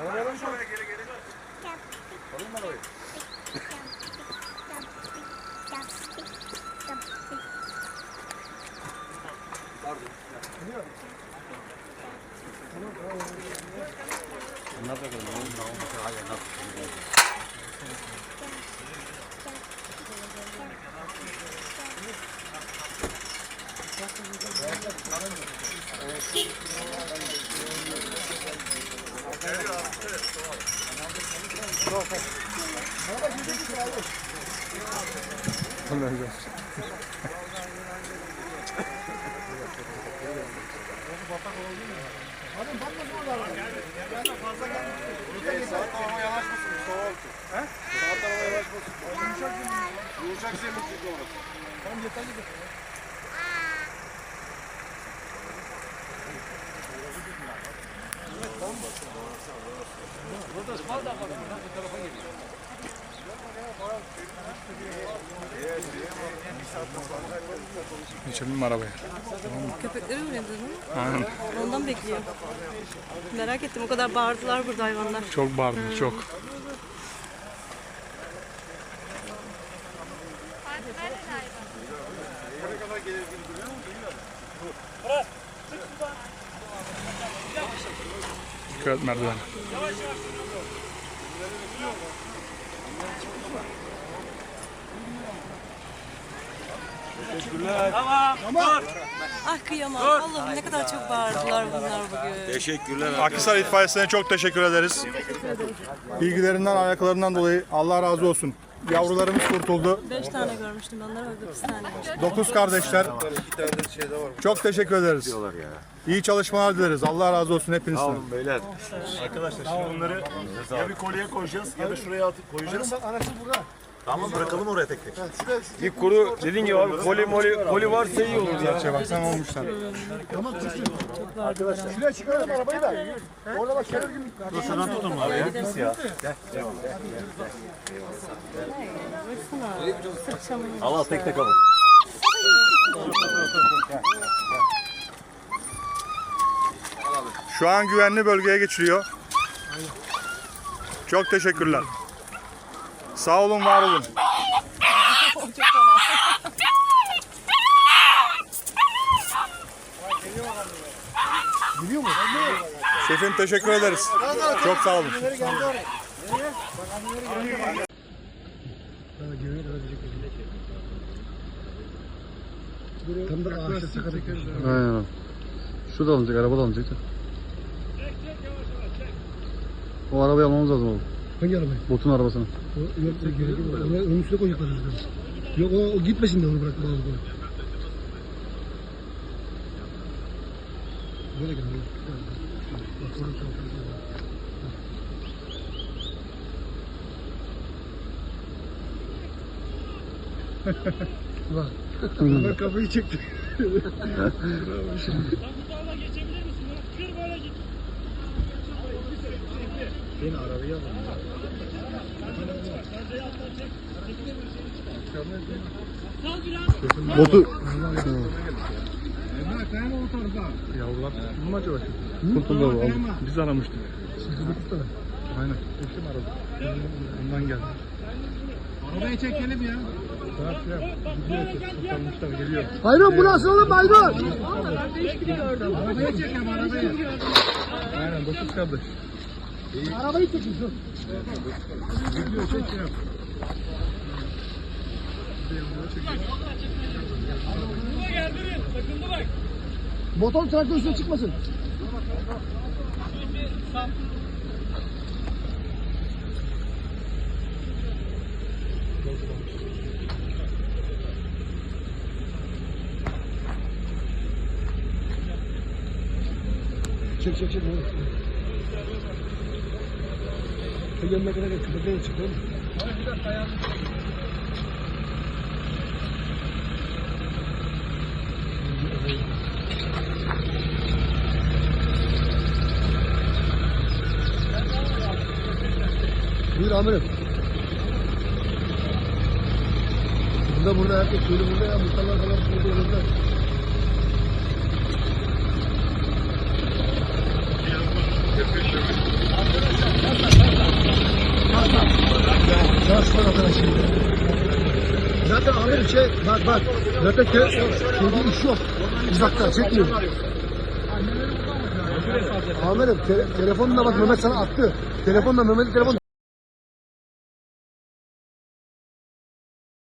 Arabayalım şöyle geri geri. Alayım mı arabayı? Pardon. Sağ tarafa yanaşmasın. Soğuk olsun. He? Sağ tarafa yanaşmasın. Yumuşak zemin. Yumuşak zemin çünkü orası. Tamam yeterli de. Geçelim mi arabaya? Köpekleri mi? Aynen. Ondan bekliyor. Merak ettim o kadar bağırdılar burada hayvanlar. Çok bağırdı, çok. Ne kadar gelir biliyor musun? Dikkat et merdiven. Ah kıyamam. Allah'ım ne kadar çok bağırdılar bunlar bugün. Teşekkürler. Akhisar İtfaiyesi'ne çok teşekkür ederiz. Bilgilerinden, ayaklarından dolayı Allah razı olsun. Yavrularımız kurtuldu. Beş tane görmüştüm onları öldü bir tane. Dokuz kardeşler. İki tane de şeyde var. Çok teşekkür ederiz. İyi çalışmalar dileriz. Allah razı olsun hepinizden. Beyler. Arkadaşlar şimdi bunları ya bir kolye koyacağız ya da şuraya atıp koyacağız. Tamam bırakalım oraya tek tek. Bir kuru dediğin gibi abi koli moli koli varsa iyi olur ya. Şey baksana olmuşlar. Şuraya çıkaralım arabayı da. Orada bak kenar gibi. Al al tek tek al. Şu an güvenli bölgeye geçiliyor. Çok teşekkürler. Sağ olun, var olun. Şefim teşekkür ederiz. Çok sağ olun. Aynen. Şu da alınacak, araba da alınacak. O arabayı almamız lazım oğlum. Hangi arabayı? Botun arabasını. O, yok, yok, gerek yok. Oraya onun üstüne koyacaklar zaten. Yok o, o gitmesin de onu bırak bağlı koy. Böyle gel. böyle. Bak. Bak. Adamlar kafayı çekti. Botu. Yavrular tutuldu mu acaba? Kurtuldu bu. aldı. Biz aramıştık. Dokuz tane. Aynen. Eşim aradı. Ondan geldi. Arabayı çekelim ya. Saat ya. Gidiyor. Kurtarmışlar. Geliyor. Bayram bu nasıl oğlum Bayram? Arabayı çekelim arabayı. Aynen. Dokuz kardeş. Arabayı çekin. dur. Motor traktör üstüne çıkmasın. Çek çek çek. Şu yanına kadar. Köpekler çıktı oğlum. Buyur amirim. Burada burada herkes köylü burada ya. Muhtarlar falan burada olacak. Saçma arkadaş. Zaten amirim şey bak bak. Zaten ke, şeyde iş yok. Uzaktan çekmiyor. Amirim te, telefonla bak Mehmet sana attı. Telefonla Mehmet'in telefon